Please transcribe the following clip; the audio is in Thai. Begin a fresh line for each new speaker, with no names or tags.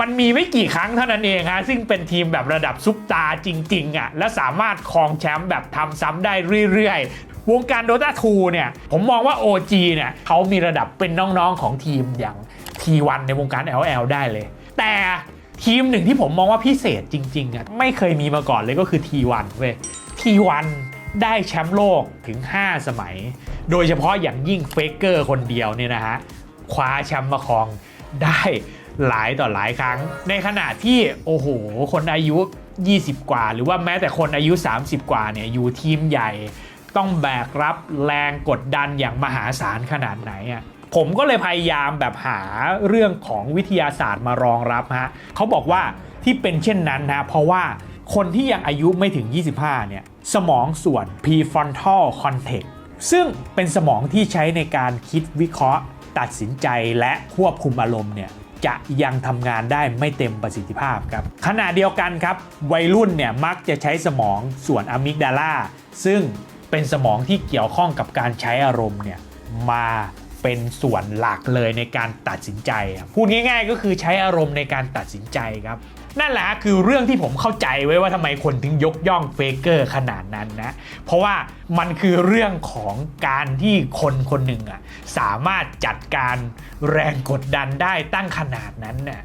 มันมีไม่กี่ครั้งเท่านั้นเองฮะซึ่งเป็นทีมแบบระดับซุปตาจริง ๆอะและสามารถครองแชมป์แบบทำซ้ำได้เรื่อย ๆ วงการ Dota 2เนี่ย ผมมองว่า OG เนี่ยเขามีระดับเป็นน้องๆของทีมอย่าง T1 ในวงการ LL ได้เลย แต่ทีมหนึ่งที่ผมมองว่าพิเศษจริงๆอะไม่เคยมีมาก่อนเลยก็คือ T1 เว้ย T1 ได้แชมป์โลกถึง 5 สมัย โดยเฉพาะอย่างยิ่งเฟกเกอร์คนเดียวเนี่ยนะฮะคว้าแชมป์มาครองได้ หลายต่อหลายครั้ง ในขณะที่โอ้โห คนอายุ 20 กว่า หรือว่าแม้แต่คนอายุ 30 กว่าเนี่ยอยู่ทีมใหญ่ ต้องแบกรับแรงกดดันอย่างมหาศาลขนาดไหนอะผมก็เลยพยายามแบบหาเรื่องของวิทยาศาสตร์มารองรับฮะเขาบอกว่าที่เป็นเช่นนั้นนะเพราะว่าคนที่ยังอายุไม่ถึง 25 เนี่ย สมองส่วน prefrontal cortex ซึ่งเป็นสมองที่ใช้ในการคิดวิเคราะห์ ตัดสินใจและควบคุมอารมณ์เนี่ยจะยังทำงานได้ไม่เต็มประสิทธิภาพครับขณะเดียวกันครับวัยรุ่นเนี่ยมักจะใช้สมองส่วนอะมิกดาลาซึ่งเป็นสมองที่เกี่ยวข้องกับการใช้อารมณ์เนี่ยมาเป็นส่วนหลักเลยในการตัดสินใจ พูดง่าย ๆ ก็คือใช้อารมณ์ในการตัดสินใจครับ นั่นแหละคือเรื่องที่ผมเข้าใจไว้ว่าทำไมคนถึงยกย่องเฟเกอร์ขนาดนั้นนะ เพราะว่ามันคือเรื่องของการที่คนคนหนึ่งอะสามารถจัดการแรงกดดันได้ตั้งขนาดนั้นน่ะ